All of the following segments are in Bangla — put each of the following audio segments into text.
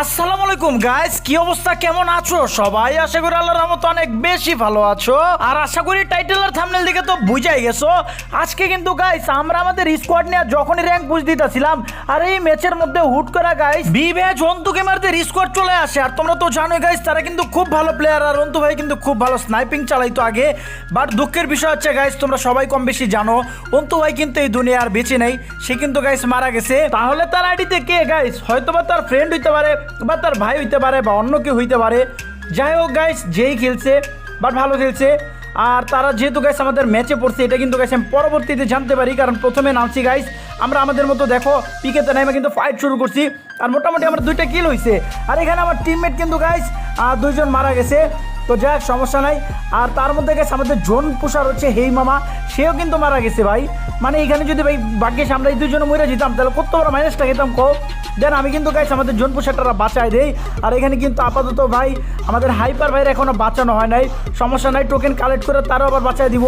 আসসালামু আলাইকুম গাইস কি অবস্থা? কেমন আছো? সবাই আশা করি আল্লাহর রহমতে অনেক বেশি ভালো আছো। আর আশা করি টাইটেল আর থাম্বনেল দিকে তো বুঝাই গেছো। আজকে কিন্তু গাইস আমরা আমাদের স্কোয়াড নিয়ে যখনই র্যাঙ্ক বুঝ দিতেছিলাম, আর এই ম্যাচের মধ্যে হুট করা গাইস বিবেচ অন্তু গেমারদের স্কোয়াড চলে আসে। আর তোমরা তো জানোই গাইস তারা কিন্তু খুব ভালো প্লেয়ার আর অন্তু ভাই কিন্তু খুব ভালো স্নাইপিং চালাইতো আগে। বাট দুঃখের বিষয় হচ্ছে গাইস তোমরা সবাই কম বেশি জানো, অন্তু ভাই কিন্তু এই দুনিয়া আর বেঁচে নেই। সে কিন্তু গাইস মারা গেছে। তাহলে তার আইডিতে কে গাইস হয়তো বা তার ফ্রেন্ড হইতে পারে। বা তার ভাই হইতে পারে বা অন্য কেউ হইতে পারে। যাই হোক গাইস যেই খেলছে বাট ভালো খেলছে। আর তারা যেহেতু গাইস আমাদের ম্যাচে পড়ছে, এটা কিন্তু গাইস আমি পরবর্তীতে জানতে পারি, কারণ প্রথমে নামছি গাইস আমরা আমাদের মতো, দেখো পিকেতে নেমে কিন্তু ফাইট শুরু করছি। আর মোটামুটি আমার দুইটা কিল হয়েছে আর এখানে আমার টিমমেট কিন্তু গাইস দুইজন মারা গেছে। তো যাক সমস্যা নাই। আর তার মধ্যে গেছে আমাদের জোন পুষার হচ্ছে হেই মামা, সেও কিন্তু মারা গেছে ভাই। মানে এখানে যদি ভাই ভাগ্যেশ আমরা এই দুজনে মরে যেতাম, তাহলে কত বড় মাইনাসটা খেতাম কো দেন আমি কিন্তু গাইছি আমাদের জোন পুষারটা বাঁচাই দেই। আর এখানে কিন্তু আপাতত ভাই, আমাদের হাইপার ভাইয়ের এখনও বাঁচানো হয় নাই। সমস্যা নাই টোকেন কালেক্ট করে তারও আবার বাঁচাই দিব।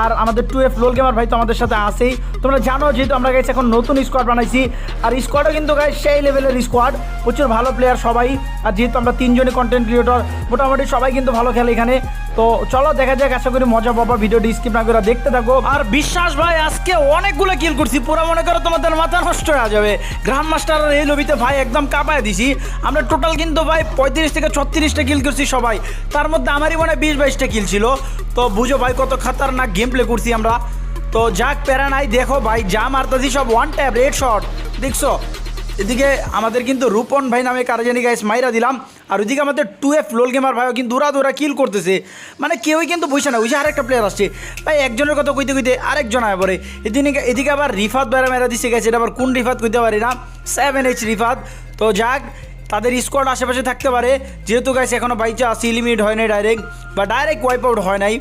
আর আমাদের টু এফ লোল গেমার ভাই তো আমাদের সাথে আসেই তোমরা জানো যেহেতু আমরা গাইছি এখন নতুন স্কোয়াড বানাইছি, আর স্কোয়াডও কিন্তু গাই সেই লেভেলের স্কোয়াড প্রচুর ভালো প্লেয়ার সবাই। আর যেহেতু আমরা তিনজনই কন্টেন্ট ক্রিয়েটর মোটামুটি সবাই কিন্তু ভালো খেলে এখানে। তো চলো দেখা যাক, আশা করি মজা পাবা, ভিডিওটি স্কিপ না করে দেখতে থাকো। আর বিশ্বাস ভাই, আজকে অনেকগুলো কিল করছি, পুরো মনে করো তোমাদের মাথা নষ্ট হয়ে যাবে। গ্রাম মাস্টার এই লবিতে ভাই একদম কাঁপায় দিছি। আমরা টোটাল কিন্তু ভাই পঁয়ত্রিশ থেকে ছত্রিশটা কিল করছি সবাই। তার মধ্যে আমারই মনে হয় বিশ বাইশটা কিল ছিল। তো বুঝো ভাই, কত খাতারনাক গেম প্লে করছি আমরা। তো যাক, প্যারা নাই, দেখো ভাই, যা মারতেছি সব ওয়ান ট্যাপ রেড শট দেখছ? এদিকে আমাদের কিন্তু রূপন ভাই নামে কারা জানি গাইস মাইরা দিলাম। আর ওইদিকে আমাদের টু এফ লোল গেমার ভাইও কিন্তু দৌড়া দৌড়া কিল করতেছে। মানে কেউই কিন্তু বসে না, ওই আরেকটা প্লেয়ার আসছে। ভাই, একজনের কথা কইতে কইতে আরেকজন আয় পরে এদিকে এদিকে আবার রিফাত বাইরা মেরা দিছে গেছে এটা আবার কোন রিফাত কইতে পারি না। Seven H Rifat. তো যাক, তাদের স্কোয়াড আশেপাশে থাকতে পারে। যেহেতু গাইছে এখনও বাইচা আসি লিমিট হয় নাই ডাইরেক্ট বা ডাইরেক্ট ওয়াইপ আউট হয় নাই।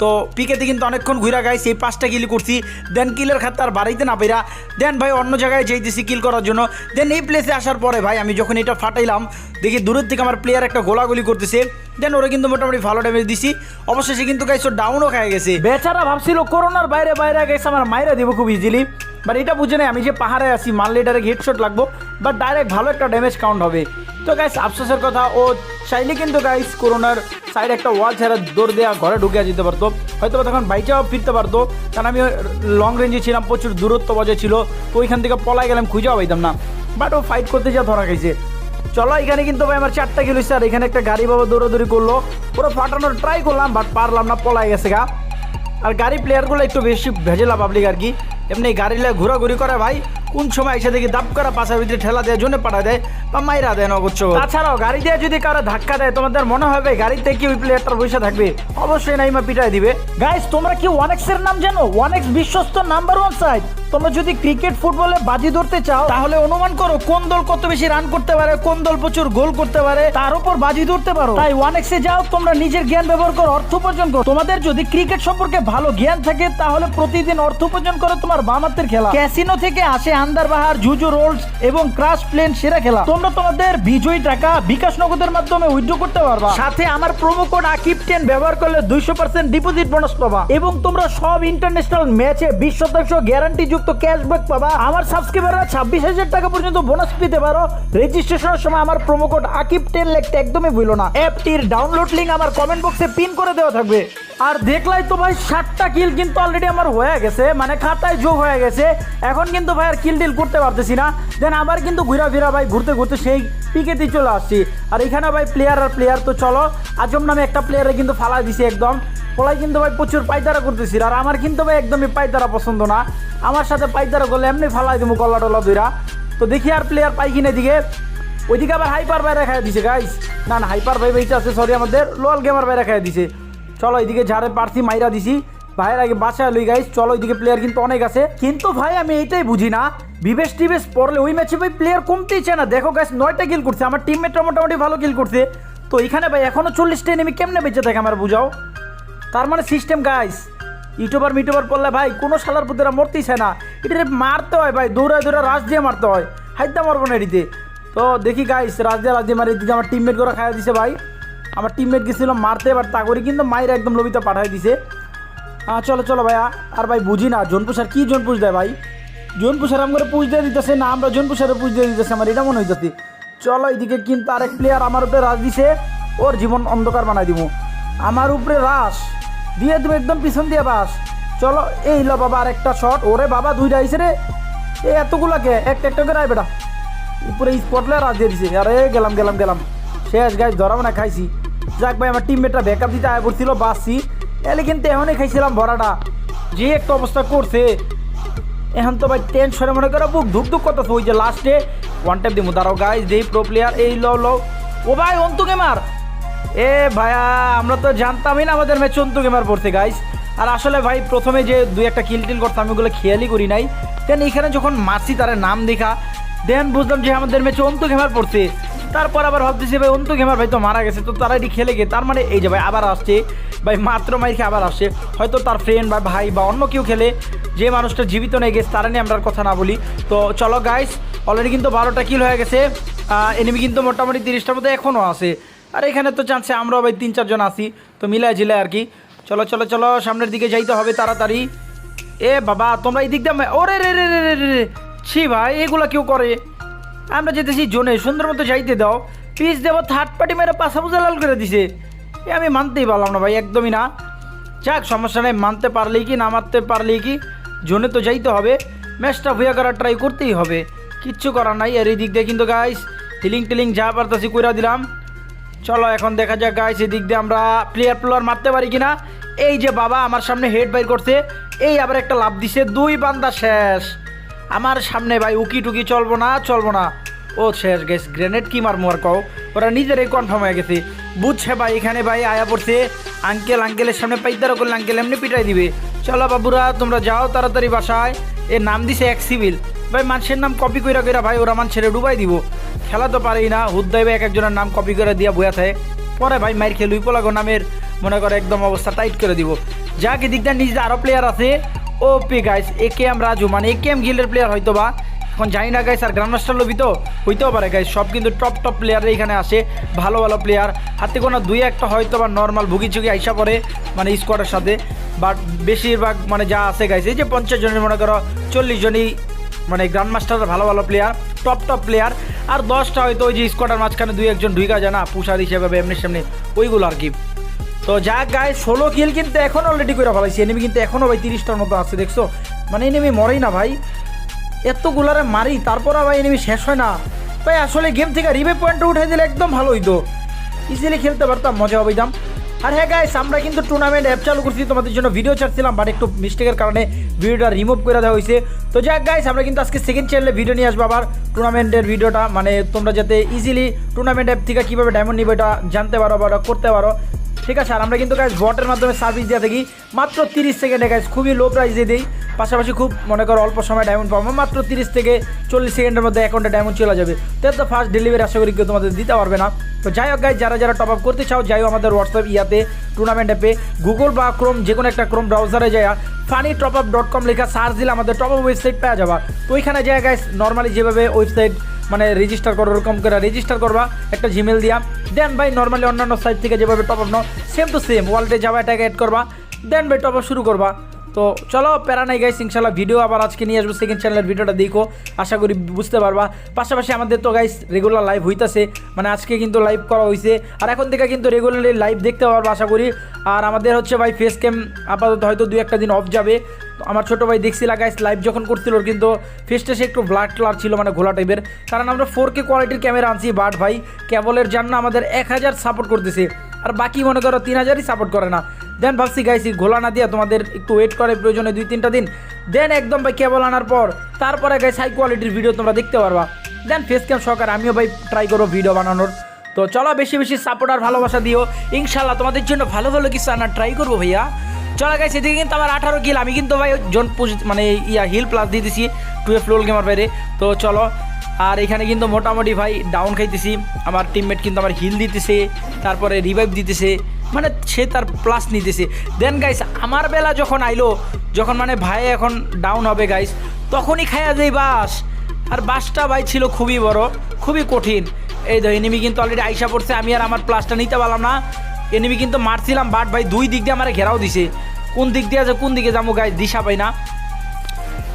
তো পিকেতে কিন্তু অনেকক্ষণ ঘুরা গাইছি এই পাঁচটা কিল করছি। দেন কিলের খাত আর বাড়াইতে না পেরা দেন ভাই অন্য জায়গায় যেতেছি কিল করার জন্য। দেন এই প্লেসে আসার পরে ভাই আমি যখন এটা ফাটাইলাম, দেখি দূরের থেকে আমার প্লেয়ার একটা গোলাগুলি করতেছে। দেন ওরা কিন্তু মোটামুটি ভালো ড্যামেজ দিছি। অবশেষে কিন্তু গাইছো ডাউনও খেয়ে গেছে। বেচারা ভাবছিল করোনার বাইরে বাইরে গেছে আমার মাইরা দিব খুব ইজিলি বাট এটা বুঝে নেই, আমি যে পাহাড়ে আছি, মারলে ডাইরেক্ট হেডশট লাগবো। বাট ডাইরেক্ট ভালো একটা ড্যামেজ কাউন্ট হবে। তো গাইস আফসোসের কথা, ও চাইলে কিন্তু গাইস করোনার সাইডে একটা ওয়াল ছাড়া দৌড় দেওয়া ঘরে ঢুকে যেতে পারতো। হয়তো তখন বাইচাও ফিরতে পারতো। কারণ আমি লং রেঞ্জে ছিলাম, প্রচুর দূরত্ব বজায় ছিল। তো ওইখান থেকে পলাই গেলাম, খুঁজেও পাইতাম না। বাট ও ফাইট করতে যা ধরা খাইছে। চলো এখানে কিন্তু ভাই আমার চারটা কিলো আর এখানে একটা গাড়ি বাবা দৌড়াদৌড়ি করল। পুরো ফাটানোর ট্রাই করলাম বাট পারলাম না, পলাই গেছে গা। আর গাড়ি প্লেয়ারগুলো একটু বেশি ভেজেলা পাবলিক আর কি। এমনি গাড়ি লাগে ঘোরাঘুরি করে ভাই, কোন সময় এসে দেখি দাপ করা পাশার ভিতরে ঠেলা দেয় জন্য পাঠা দেয়, বা মাইরা দেয় নগচ্ছ তাছাড়াও গাড়ি দিয়ে যদি কারও ধাক্কা দেয়, তোমাদের মনে হবে গাড়িতে কি ওই প্লেয়ারটার বসে থাকবে? অবশ্যই নাইমা পিটাই দিবে। গাইস তোমরা কি ওয়ানেক্সের নাম জানো? ওয়ানেক্স বিশ্বস্ত নাম্বার ওয়ান সাইড তোমরা যদি ক্রিকেট ফুটবলে বাজি ধরতে চাও, তাহলে অনুমান করো কোন দল কত বেশি রান করতে পারে, কোন দল প্রচুর গোল করতে পারে, তার উপর বাজি ধরতে পারো। তাই ওয়ানেক্সে যাও, তোমরা নিজের জ্ঞান ব্যবহার করো, অর্থ উপার্জন করো। তোমাদের যদি ক্রিকেট সম্পর্কে ভালো জ্ঞান থাকে, তাহলে প্রতিদিন অর্থ উপার্জন করো তোমার বামাতের খেলা। ক্যাসিনো থেকে আসে আন্দারবাহার জুজু রোলস এবং ক্রাশ প্লেন সেরা খেলা। তোমরা তোমাদের বিজয়ী টাকা বিকাশ নগদের মাধ্যমে উইথড্র করতে পারবা। সাথে আমার প্রোমো কোড আকিব টেন ব্যবহার করলে দুইশো পার্সেন্ট ডিপোজিট বোনাস পাবা। এবং তোমরা সব ইন্টারন্যাশনাল ম্যাচে বিশ শতাংশ গ্যারান্টি যুক্ত ক্যাশব্যাক পাবা। আমার সাবস্ক্রাইবাররা ছাব্বিশ হাজার টাকা পর্যন্ত বোনাস পেতে পারো। রেজিস্ট্রেশনের সময় আমার প্রোমো কোড আকিব টেন লেখতে একদমই ভুলো না। অ্যাপটির ডাউনলোড লিঙ্ক আমার কমেন্ট বক্সে পিন করে দেওয়া থাকবে। আর দেখলাই তো ভাই, সাতটা কিল কিন্তু অলরেডি আমার হয়ে গেছে মানে খাতায় যোগ হয়ে গেছে। এখন কিন্তু ভাই আর কিল টিল করতে পারতেছি না। দেন আবার কিন্তু ঘুরা ফিরা ভাই, ঘুরতে ঘুরতে সেই পিকেতেই চলে আসছি। আর এখানে ভাই প্লেয়ার আর প্লেয়ার তো চলো, আজম নামে একটা প্লেয়ারে কিন্তু ফালাই দিছি একদম। পলাই কিন্তু ভাই প্রচুর পাইতারা করতেছি আর আমার কিন্তু ভাই একদমই পাইতারা পছন্দ না। আমার সাথে পাইতারা করলে এমনি ফালাই দেবো কল্লা টল্লা দুইরা তো দেখি আর প্লেয়ার পাই কিনে দিকে ওইদিকে আবার হাইপার ভাই রেখা দিছে গাইস না না হাইপার ভাই বেঁচে আছে সরি আমাদের। লোয়াল গেমার ভাই রেখা দিছে। চলো এদিকে ঝাড়ে পারছি মাইরা দিছি। ভাইয়ের আগে বাসায় লই গাইস, চলো ওইদিকে প্লেয়ার কিন্তু অনেক আছে। কিন্তু ভাই, আমি এইটাই বুঝি না, বিবেশ টিবেশ পড়লে ওই ম্যাচে ভাই প্লেয়ার কমতেই চায় না। দেখো গাইস নয়টা কিল করছে, আমার টিমমেটরা মোটামুটি ভালো কিল করছে। তো এখানে ভাই এখনও চল্লিশটা এনিমি কেমনে বেঁচে থাকে আমার বুঝাও? তার মানে সিস্টেম গাইস ইউটিউবার মিউটিউবার পড়লে ভাই, কোনো শালার পুতেরা মরতেই চায় না। এটা মারতে হয় ভাই, দৌড়ায় দৌড়া রাশ দিয়ে মারতে হয়। হাইদা মারবো না এটিতে। তো দেখি গাইস রাজ দিয়ে রাজ দিয়ে মারি, এদিকে আমার টিমমেট করে খাইয়া দিছে ভাই। আমার টিমমেট গেছিল মারতে, এবার তা করি কিন্তু মায়ের একদম লবিতে পাঠাই দিছে। চলো চলো ভাইয়া, আর ভাই বুঝি না জোনপুষার কি জোনপুষ দেয় ভাই? জোনপুষার আমার পুষ দিয়ে দিতেছে না, আমরা জোনপুষারে পুষ দিয়ে দিতেছে, আমার এটা মনে হইতেছে। চলো এইদিকে কিন্তু আরেক প্লেয়ার আমার উপরে রাজ দিছে, ওর জীবন অন্ধকার বানাই দিব আমার উপরে রাস দিয়ে তুমি একদম পিছন দিয়ে বাস। চলো, এই লো বাবা আর একটা শট ওরে বাবা, দুইটা আইসে রে। এই এতগুলাকে, একটা একটা করে আয় বেটা। পুরো স্পটলে রাজ দিয়ে দিছে। আরে, গেলাম গেলাম গেলাম। শেষ গাছ ধরা না, খাইছি। যাক ভাই, আমার টিমমেটটা ব্যাকআপ দিতে আয় পড়ছিল বাসছি এলে কিন্তু এমনই খাইছিলাম ভরাটা। যে একটা অবস্থা করছে। এখন তো ভাই টেনশনে মনে করো, বুক ধুক ধুক করতেছে ওই যে লাস্টে ওয়ান টাইপ দিব দাঁড়াও গাইজ যেই প্রো প্লেয়ার এই লো লো ও ভাই, অন্তু গেমার এ ভাইয়া, আমরা তো জানতামই না আমাদের ম্যাচ অন্তু গেমার পড়ছে গাইজ আর আসলে ভাই, প্রথমে যে দুই একটা কিল টিল করতাম ওগুলো খেয়ালই করি নাই। দেন এখানে যখন মারছি, তার নাম দেখা। দেন বুঝলাম যে আমাদের ম্যাচে অন্তু গেমার পড়ছে। তারপর আবার ভাবতেছি, ভাই, অন্তু গেমার ভাই, তো মারা গেছে, তো তারা এটি খেলে গে। তার মানে এই যে, ভাই, আবার আসছে। ভাই, মাত্র মাইকে আবার আসছে। হয়তো তার ফ্রেন্ড বা ভাই বা অন্য কেউ খেলে, যে মানুষটা জীবিত নেই গেছে তারা নিয়ে আমরা কথা না বলি। তো চলো গাইস অলরেডি কিন্তু বারোটা কিল হয়ে গেছে। এনিমি কিন্তু মোটামুটি তিরিশটার মধ্যে এখনও আছে। আর এখানে তো চান্সে আমরাও, ভাই তিন চারজন আসি তো মিলায় ঝিলায় আর কি। চলো চলো চলো, সামনের দিকে যাইতে হবে তাড়াতাড়ি। এ বাবা, তোমরা এই দিক দিয়ে, ওরে রে রে রে রে রে। ছি, ভাই, এগুলো কেউ করে। আমরা যেতেছি জোনে, সুন্দর মতো যাইতে দাও। পিস দেবো থার্ড পার্টি মেরে পাশা পুজা লাল করে দিছে। এ আমি মানতেই পারলাম না ভাই, একদমই না। যাক, সমস্যা নেই, মানতে পারলেই কি, না মানতে পারলেই কি, জোনে তো যাইতে হবে। ম্যাচটা ভুয়া করার ট্রাই করতেই হবে। কিচ্ছু করার নাই, আর এই দিক দিয়ে কিন্তু গাইস হিলিং টিলিং যা পারতাছি কইরা দিলাম। চলো, এখন দেখা যাক গাইস এদিক দিয়ে আমরা প্লেয়ার প্লেয়ার মারতে পারি কিনা। এই যে বাবা, আমার সামনে হেড বাইর করছে। এই আবার একটা লাভ দিছে, দুই বান্দা শেষ। আমার সামনে ভাই উকি টুকি চলবো না চলবো না। ও শেষ গেছ গ্রেনেড কি মারমু আর কও? ওরা নিজেরাই কনফার্ম হয়ে গেছে। বুঝছে ভাই, এখানে ভাই আয়া পড়ছে। আঙ্কেল আঙ্কেলের সামনে পাইতারা করলে আঙ্কেল এমনি পিটাই দিবে। চলো বাবুরা, তোমরা যাও তাড়াতাড়ি বাসায়। এ নাম দিছে এক সিভিল ভাই, মানুষের নাম কপি কইরা কইরা ভাই, ওরা মানুষের ডুবাই দিব। খেলা তো পারেই না। হুদ্দাই ভাই এক একজনের নাম কপি করে দিয়া বয়া থাকে। পরে ভাই মাইর খেয়ে লুই পোলাগো নামের, মনে করে একদম অবস্থা টাইট করে দিব। যাক এদিকটা নিজে আরও প্লেয়ার আছে। O P guys A K M Raju মানে এ কে এম গিল্ডের প্লেয়ার হয়তো বা এখন জানি না গাইস আর গ্র্যান্ড মাস্টার লবি তো হইতেও পারে গাইস সব কিন্তু টপ টপ প্লেয়ার এখানে আসে, ভালো ভালো প্লেয়ার হাতে কোনো দুই একটা হয়তো বা নর্মাল ভুগি চুগি আইসা পড়ে মানে স্কোয়াডের সাথে। বাট বেশিরভাগ মানে যা আছে গাইস এই যে পঞ্চাশ জনের, মনে করো, চল্লিশ জনই মানে গ্র্যান্ড মাস্টার ভালো ভালো প্লেয়ার টপ টপ প্লেয়ার আর দশটা হয়তো ওই যে স্কোয়াডের মাঝখানে দুই একজন ঢুকা যায় না, পুষার হিসেবে এমনি সামনে, ওইগুলো আর কি। তো যা গায়ে ষোলো কিল কিন্তু এখন অলরেডি করে ফেলাইছি এনিমি কিন্তু এখনও ভাই তিরিশটার মতো আছে, দেখছ? মানে এনিমি মরেই না ভাই। এতগুলারে মারি, তারপর ভাই এনিমি শেষ হয় না। ভাই আসলে গেম থেকে রিভে পয়েন্টটা উঠে দিলে একদম ভালো হইতো। ইজিলি খেলতে পারতাম, মজা হবে দাম আর হ্যাঁ গাইস আমরা কিন্তু টুর্নামেন্ট অ্যাপ চালু করছি, তোমাদের জন্য ভিডিও ছাড়ছিলাম বাট একটু মিস্টেকের কারণে ভিডিওটা রিমুভ করে দেওয়া হয়েছে। তো যাক গাইস আমরা কিন্তু আজকে সেকেন্ড চ্যানেলে ভিডিও নিয়ে আসব আবার। টুর্নামেন্টের ভিডিওটা মানে তোমরা যাতে ইজিলি টুর্নামেন্ট অ্যাপ থেকে কীভাবে ডায়মন্ড নিবে এটা জানতে পারো বা করতে পারো। ঠিক আছে, আর আমরা কিন্তু গাইজ বটের মাধ্যমে সার্ভিস দিয়ে থাকি। মাত্র তিরিশ সেকেন্ডে গাইজ খুবই লো প্রাইস দিয়ে দিই। পাশাপাশি খুব মনে করো অল্প সময় ডায়মন্ড পাবো। মাত্র তিরিশ থেকে চল্লিশ সেকেন্ডের মধ্যে অ্যাকাউন্টে ডায়মন্ড চলে যাবে। তো তো ফার্স্ট ডেলিভারি আশা করি কেউ তোমাদের দিতে পারবে না। তো যাই হোক গাইজ যারা যারা টপ আপ করতে চাও যাইও আমাদের হোয়াটসঅ্যাপ ইয়াতে টুর্নামেন্ট অ্যাপে গুগল বা ক্রোম যে কোনো একটা ক্রোম ব্রাউজারে যায় funny top up dot com লেখা সার্চ দিলে আমাদের টপ আপ ওয়েবসাইট পাওয়া যাবা। তো ওইখানে যায় গাইজ নর্মালি যেভাবে ওয়েবসাইট মানে রেজিস্টার করো, ওরকম করে রেজিস্টার করবা একটা জিমেল দিয়া। দেন ভাই নর্মালি অন্যান্য সাইট থেকে যেভাবে top up now same to same ওয়ালেটে যাবা, এটাকে অ্যাড করবা। দেন ভাই টপ আপ শুরু করবা। তো চলো, প্যারা নাই গাইস ইনশাল্লাহ ভিডিও আবার আজকে নিয়ে আসব সেকেন্ড চ্যানেলের ভিডিওটা দেখো, আশা করি বুঝতে পারবা। পাশাপাশি আমাদের তো গাইস রেগুলার লাইভ হইতাছে মানে আজকে কিন্তু লাইভ করা হয়েছে আর এখন থেকে কিন্তু রেগুলারলি লাইভ দেখতে পারব, আশা করি। আর আমাদের হচ্ছে ভাই ফেস ক্যাম আপাতত হয়তো দুই একটা দিন অফ যাবে। আমার ছোটো ভাই দেখছিল গাইস লাইভ যখন করছিল কিন্তু ফেসটা সে একটু ব্লাড ক্লার ছিল মানে ঘোলা টাইপের কারণ আমরা ফোর কে কোয়ালিটির ক্যামেরা আনছি বাট ভাই, কেবলের জন্য আমাদের এক হাজার সাপোর্ট করতেছে। আর বাকি মনে করো তিন হাজারই সাপোর্ট করে না। দেন ভাবছি গাইছি ঘোলা না দিয়ে তোমাদের একটু ওয়েট করে প্রয়োজনে দুই তিনটা দিন। দেন একদম ভাই কেবল আনার পর, তারপরে গাইস হাই কোয়ালিটির ভিডিও তোমরা দেখতে পারবা। দেন ফেস ক্যাম সহকারে আমিও ভাই ট্রাই করব ভিডিও বানানোর। তো চলো, বেশি বেশি সাপোর্ট আর ভালোবাসা দিও। ইনশাল্লাহ তোমাদের জন্য ভালো ভালো কিছু আনার ট্রাই করব ভাইয়া। চলো গাইছে এদিকে কিন্তু আমার আঠারো কিল আমি কিন্তু ভাই জন মানে ইয়া হিল প্লাস দিয়ে দিছি টুয়েলভ লোল গেমার বাইরে। তো চলো, আর এখানে কিন্তু মোটামুটি ভাই ডাউন খাইতেছি। আমার টিমমেট কিন্তু আমার হিল দিতেছে, তারপরে রিভাইভ দিতেছে মানে সে তার প্লাস নিতেছে। দেন গাইস আমার বেলা যখন আইলো, যখন মানে ভাই এখন ডাউন হবে গাইস তখনই খাইয়া দেই বাস। আর বাসটা ভাই ছিল খুবই বড়, খুবই কঠিন। এই তো এনিমি কিন্তু অলরেডি আইসা পড়ছে, আমি আর আমার প্লাসটা নিতে পারলাম না। এনিমি কিন্তু মারছিলাম বাট ভাই দুই দিক দিয়ে আমার ঘেরাও দিছে। কোন দিক দিয়ে আছে, কোন দিকে যাব গাইস দিশা পাই না।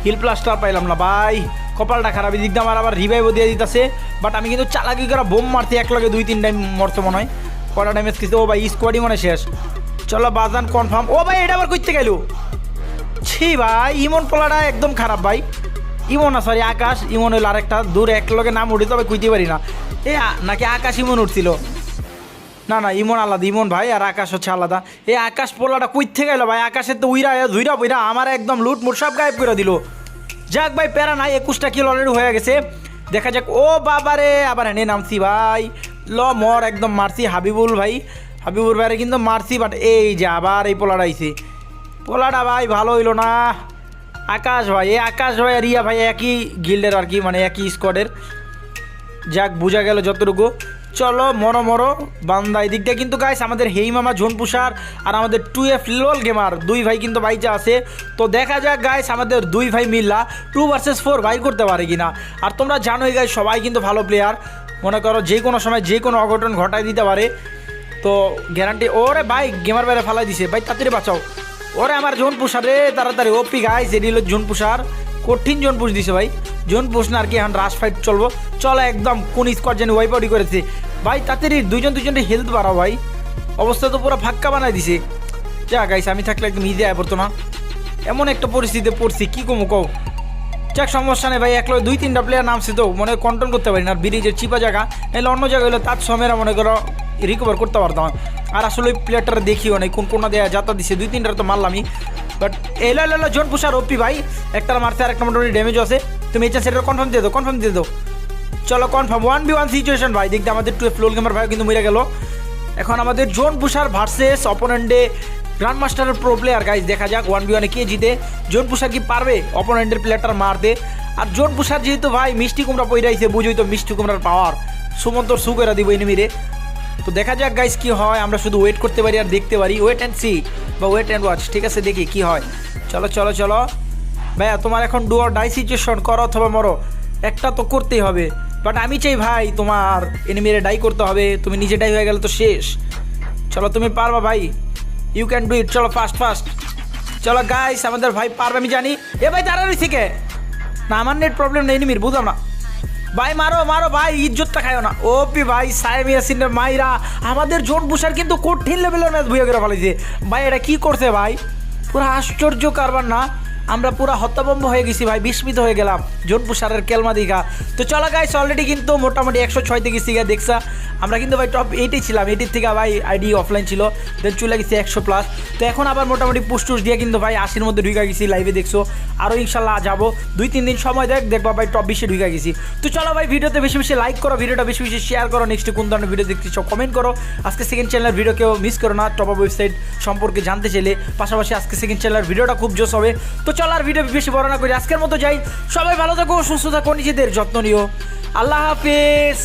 হিল প্লাস্টার পাইলাম না ভাই। কপালটা খারাপ এদিক দিয়ে আমার আবার রিভাইভও দিয়ে দিতেছে। বাট আমি কিন্তু চালাকি করে বোম মারতে এক লগে দুই, তিন টাইম মরতে মনে হয়। কটা ড্যামেজ খেতে ও ভাই স্কোয়াডই মনে শেষ। চলো বাজান কনফার্ম ও ভাই, এটা আবার করতে গেল? ছি ভাই, ইমন পোলাটা একদম খারাপ ভাই। ইমন না সরি আকাশ। ইমন হইল আরেকটা। দূর এক লগে নাম উঠে, তবে কুইতে পারি না। এ, নাকি আকাশ ইমন উঠছিল? না না, ইমন আলাদা, ইমন ভাই আর আকাশ হচ্ছে আলাদা। এই আকাশ পোলাটা কুইত থেকে গেল ভাই? আকাশের তো উইরা ধুইরা বইরা আমার একদম লুট মুট সব গায়েব করে দিল। যাক ভাই, প্যারা নাই, একুশটা কিলো অলরেডি হয়ে গেছে। দেখা যাক। ও বাবারে আবার হেনে নামছি ভাই। ল, মর, একদম মারছি হাবিবুল ভাই। হাবিবুল ভাইরে কিন্তু মারছি বাট এই যে আবার এই পোলাটা আইছে। পোলাটা ভাই, ভালো হইল না। আকাশ ভাই এই আকাশ ভাই আর রিয়া ভাই, একই গিল্ডের আর কি মানে একই স্কোয়াডের যাক, বোঝা গেল যতটুকু। চলো, মরো মরো। বান্দা এই দিকটা কিন্তু গাইস আমাদের হেই মামা ঝোন পুষার আর আমাদের টু এফ লোল গেমার দুই ভাই কিন্তু বাইচা আছে। তো দেখা যাক গাইস আমাদের দুই ভাই মিল্লা টু ভার্সেস ফোর ভাই করতে পারে কিনা। আর তোমরা জানোই গাইস সবাই কিন্তু ভালো প্লেয়ার মনে করো যে কোনো সময় যে কোনো অঘটন ঘটাই দিতে পারে। তো গ্যারান্টি ওরে ভাই গেমার বাইরে ফালাই দিছে। ভাই, তাড়াতাড়ি বাঁচাও। ওরে আমার জোন পুষার রে, তাড়াতাড়ি ওপি গাইস এটি হলো জোন পুষার কঠিন জোন পুষ দিছে ভাই। জোন পুষ না আর কি, এখন রাশ ফাইট চলবো। চলো একদম কোন স্কোয়াড জানি ওয়াইপ আউটই করেছে ভাই, তাড়াতাড়ি দুইজন দুইজনের হেলথ বাড়াও ভাই। অবস্থা তো পুরো ফাক্কা বানাই দিছে। যা গাইস আমি থাকলে একদম ইজি আয় পড়তো না। এমন একটা পরিস্থিতিতে পড়ছি, কী কমু কও? যাক, সমস্যা নেই ভাই একলো দুই তিনটা প্লেয়ার নামছে তো, মনে কন্ট্রোল করতে পারি না। ব্রিজের চিপা জায়গা নাহলে অন্য জায়গা হলে তার সমেরা মনে করো। রিকভার করতে পারতাম। আর আসলে ওই প্লেয়ারটা দেখিও নাই, কোন কোনটা দেয়া যাতা দিছে, দুই তিনটার তো মারলামই। বাট এলো এলো এলো জোন পুষার ওপি ভাই একটা মারছে আর একটা মোটামুটি ড্যামেজ আছে। তুমি এই সেটা কনফার্ম দিয়ে দাও কনফার্ম দিয়ে দাও। চলো confirm one V one situation ভাই, দেখতে আমাদের টু ফ্লোর গেমার ভাই কিন্তু মরে গেল। এখন আমাদের জোন পুষার ভার্সেস অপোনেন্টে গ্র্যান্ড মাস্টারের প্রো প্লেয়ার গাইজ দেখা যাক ওয়ান বি ওয়ানে কে জিতে। জোন পুষার কি পারবে অপোনেন্টের প্লেয়ারটার মারতে। আর জোন পুষার যেহেতু ভাই, মিষ্টি কুমড়া পইরাইছে, বুঝোই তো মিষ্টি কুমড়ার পাওয়ার সুমন্তর সু করে দিব এনিমিরে তো দেখা যাক গাইস কি হয়, আমরা শুধু ওয়েট করতে পারি আর দেখতে পারি। ওয়েট অ্যান্ড সি বা ওয়েট অ্যান্ড ওয়াচ ঠিক আছে, দেখি কি হয়। চলো চলো চলো। ভাইয়া, তোমার এখন ডুয়ার ডাই সিচুয়েশন করো অথবা মরো। একটা তো করতেই হবে। বাট আমি চাই ভাই, তোমার এনিমিরে ডাই করতে হবে। তুমি নিজে ডাই হয়ে গেলে তো শেষ। চলো, তুমি পারবা ভাই। ইউ ক্যান ডু ইট চলো ফাস্ট ফাস্ট চলো গাইস আমাদের ভাই পারবে, আমি জানি। এ ভাই তাড়াতাড়ি থেকে না, আমার নেট প্রবলেম নেই এনিমির বুঝলাম না। ভাই, মারো মারো, ভাই, ইজ্জতটা খায় না। ওপি ভাই সাইম ইয়াসিনের মাইরা। আমাদের জোট বুসার কিন্তু কঠিন লেভেলের ম্যাচ ভুয়ে করে ফেলেছে ভাই, এটা কি করছে ভাই? পুরো আশ্চর্য কারবার না? আমরা পুরো হতভম্ব হয়ে গেছি ভাই, বিস্মিত হয়ে গেলাম। জোট সারের কেলমা দীঘা। তো চলো গাইস অলরেডি কিন্তু মোটামুটি একশো ছয় থেকে গেছি গা দেখছা। আমরা কিন্তু ভাই টপ এইটেই ছিলাম। এইটির থেকে ভাই আইডি অফলাইন ছিল। দেন চলে গেছি একশো প্লাস তো এখন আবার মোটামুটি পুষ্টুস দিয়ে কিন্তু ভাই আশির মধ্যে ঢুকে গেছি লাইভে দেখছ। আরও ইনশাল্লাহ যাব। দুই, তিন দিন সময় দেখ, দেখবা ভাই টপ বিশে ঢুকে গেছি। তো চলো ভাই, ভিডিওতে বেশি বেশি লাইক করো, ভিডিওটা বেশি বেশি শেয়ার করো। নেক্সট কোন ধরনের ভিডিও দেখতে চাও কমেন্ট করো। আজকে সেকেন্ড চ্যানেলের ভিডিও কেউ মিস করো না। টপ আপ ওয়েবসাইট সম্পর্কে জানতে চাইলে। পাশাপাশি আজকে সেকেন্ড চ্যানেলের ভিডিওটা খুব জোস হবে। তো চলো আর ভিডিও বেশি বড় না করি আজকের মতো যাই। সবাই ভালো থাকো, সুস্থ থাকো, নিজেদের যত্ন নিও। আল্লাহ হাফেজ।